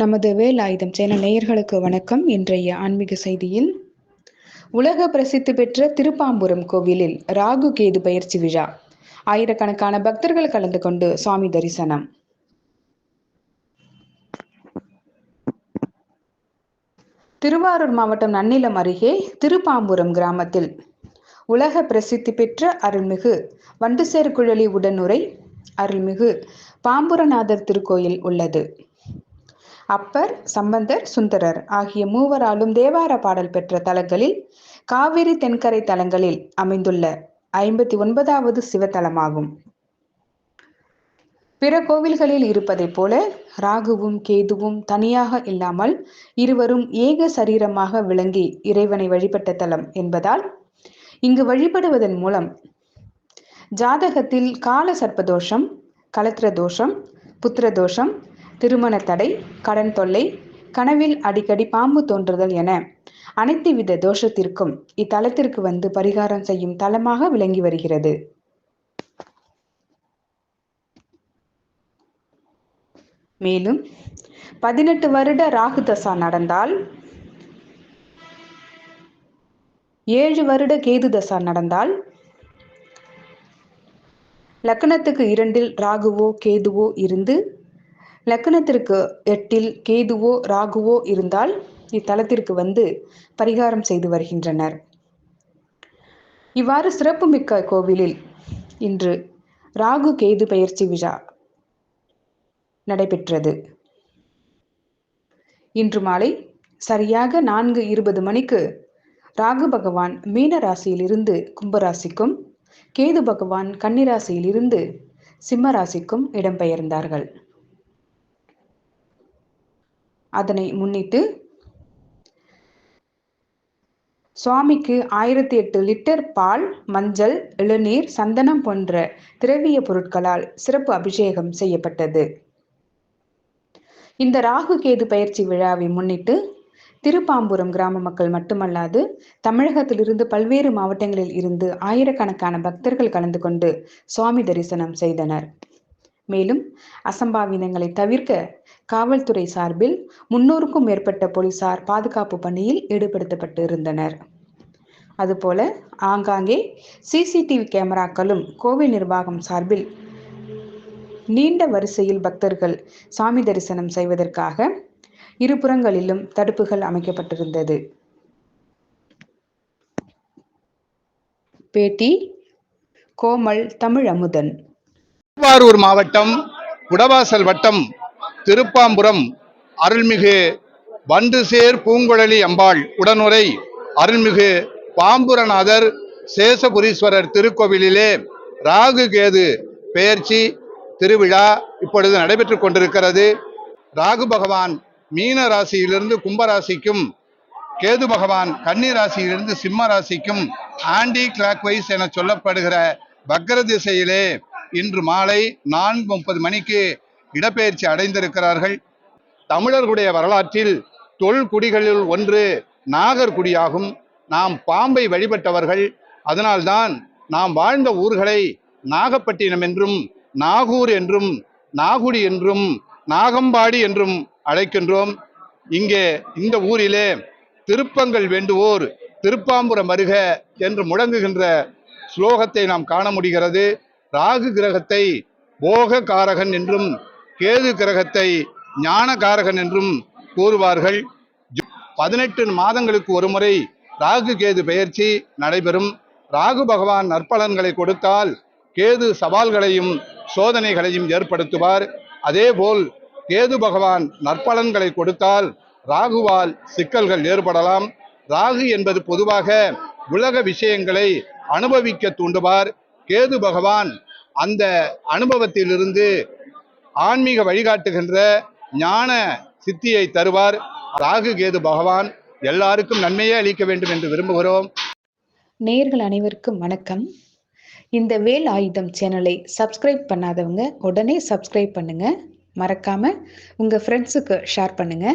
நமது வேலாயுதம் சேனல் நேயர்களுக்கு வணக்கம். இன்றைய ஆன்மீக செய்தியில் உலக பிரசித்தி பெற்ற திருப்பாம்புரம் கோவிலில் ராகு கேது பயிற்சி விழா. ஆயிரக்கணக்கான பக்தர்கள் கலந்து கொண்டு சுவாமி தரிசனம். திருவாரூர் மாவட்டம் நன்னிலம் அருகே திருப்பாம்புரம் கிராமத்தில் உலக பிரசித்தி பெற்ற அருள்மிகு வண்டுசேர் குழலி உடனுரை அருள்மிகு பாம்புரநாதர் திருக்கோயில் உள்ளது. அப்பர் சம்பந்தர் சுந்தரர் ஆகிய மூவராலும் தேவார பாடல் பெற்ற தலங்களில் காவிரி தென்கரை தலங்களில் அமைந்துள்ள ஐம்பத்தி ஒன்பதாவது சிவத்தலமாகும். பிற கோவில்களில் இருப்பதைப் போல ராகுவும் கேதுவும் தனியாக இல்லாமல் இருவரும் ஏக சரீரமாக விளங்கி இறைவனை வழிபட்ட தலம் என்பதால் இங்கு வழிபடுவதன் மூலம் ஜாதகத்தில் கால சர்ப்பதோஷம் கலத்திர தோஷம் புத்திர தோஷம் திருமண தடை கடன் தொல்லை கனவில் அடிக்கடி பாம்பு தோன்றுதல் என அனைத்து வித தோஷத்திற்கும் இத்தலத்திற்கு வந்து பரிகாரம் செய்யும் தலமாக விளங்கி வருகிறது. மேலும் பதினெட்டு வருட ராகு தசா நடந்தால் ஏழு வருட கேது தசா நடந்தால் லக்கணத்துக்கு இரண்டில் ராகுவோ கேதுவோ இருந்து லக்கணத்திற்கு எட்டில் கேதுவோ ராகுவோ இருந்தால் இத்தலத்திற்கு வந்து பரிகாரம் செய்து வருகின்றனர். இவ்வாறு சிறப்புமிக்க கோவிலில் இன்று ராகு கேது பயிற்சி விழா நடைபெற்றது. இன்று மாலை சரியாக நான்கு இருபது மணிக்கு ராகு பகவான் மீன ராசியிலிருந்து கும்பராசிக்கும் கேது பகவான் கன்னிராசியிலிருந்து சிம்ம ராசிக்கும் இடம்பெயர்ந்தார்கள். அதனை முன்னிட்டு சுவாமிக்கு ஆயிரத்தி எட்டு லிட்டர் பால் மஞ்சள் இளநீர் சந்தனம் போன்ற திரவிய பொருட்களால் சிறப்பு அபிஷேகம் செய்யப்பட்டது. இந்த ராகு கேது பயிற்சி விழாவை முன்னிட்டு திருப்பாம்புரம் கிராம மக்கள் மட்டுமல்லாது தமிழகத்திலிருந்து பல்வேறு மாவட்டங்களில் இருந்து ஆயிரக்கணக்கான பக்தர்கள் கலந்து கொண்டு சுவாமி தரிசனம் செய்தனர். மேலும் அசம்பாவிதங்களை தவிர்க்க காவல்துறை சார்பில் முன்னூறுக்கும் மேற்பட்ட போலீசார் பாதுகாப்பு பணியில் ஈடுபடுத்தப்பட்டு இருந்தனர் அதுபோல ஆங்காங்கே சிசிடிவி கேமராக்களும் கோவில் நிர்வாகம் சார்பில் நீண்ட வரிசையில் பக்தர்கள் சாமி தரிசனம் செய்வதற்காக இருபுறங்களிலும் தடுப்புகள் அமைக்கப்பட்டிருந்தது. பேட்டி கோமல் தமிழ் அமுதன் திருவாரூர் மாவட்டம் குடவாசல் வட்டம் திருப்பாம்புரம் அருள்மிகு வண்டுசேர் பூங்குழலி அம்பாள் உடனுரை அருள்மிகு பாம்புரநாதர் சேசபுரீஸ்வரர் திருக்கோவிலிலே ராகு கேது பெயர்ச்சி திருவிழா இப்பொழுது நடைபெற்றுக் கொண்டிருக்கிறது. ராகு பகவான் மீன ராசியிலிருந்து கும்பராசிக்கும் கேது பகவான் கன்னி ராசியிலிருந்து சிம்ம ராசிக்கும் ஆன்டி கிளாக்வைஸ் என சொல்லப்படுகிற வக்ர திசையிலே இன்று மாலை நான்கு முப்பது மணிக்கு இடப்பெயர்ச்சி அடைந்திருக்கிறார்கள். தமிழர்களுடைய வரலாற்றில் தொல்குடிகளில் ஒன்று நாகர்குடியாகும். நாம் பாம்பை வழிபட்டவர்கள். அதனால்தான் நாம் வாழ்ந்த ஊர்களை நாகப்பட்டினம் என்றும் நாகூர் என்றும் நாகுடி என்றும் நாகம்பாடி என்றும் அழைக்கின்றோம். இங்கே இந்த ஊரிலே திருப்பங்கள் வேண்டுவோர் திருப்பாம்புரம் வருக என்று முழங்குகின்ற ஸ்லோகத்தை நாம் காண முடிகிறது. ராகு கிரகத்தை போக காரகன் என்றும் கேது கிரகத்தை ஞான காரகன் என்றும் கூறுவார்கள். பதினெட்டு மாதங்களுக்கு ஒருமுறை ராகு கேது பெயர்ச்சி நடைபெறும். ராகு பகவான் நற்பலன்களை கொடுத்தால் கேது சவால்களையும் சோதனைகளையும் ஏற்படுத்துவார். அதேபோல் கேது பகவான் நற்பலன்களை கொடுத்தால் ராகுவால் சிக்கல்கள் ஏற்படலாம். ராகு என்பது பொதுவாக உலக விஷயங்களை அனுபவிக்க தூண்டுவார். கேது பகவான் அந்த அனுபவத்திலிருந்து ஆன்மீக வழிகாட்டுகின்ற ஞான சித்தியை தருவார். ராகு கேது பகவான் எல்லாருக்கும் நன்மையே அளிக்க வேண்டும் என்று விரும்புகிறோம். நேர்கள் அனைவருக்கும் வணக்கம். இந்த வேல் ஆயுதம் சேனலை சப்ஸ்கிரைப் பண்ணாதவங்க உடனே சப்ஸ்கிரைப் பண்ணுங்க. மறக்காம உங்க ஃப்ரெண்ட்ஸுக்கு ஷேர் பண்ணுங்க.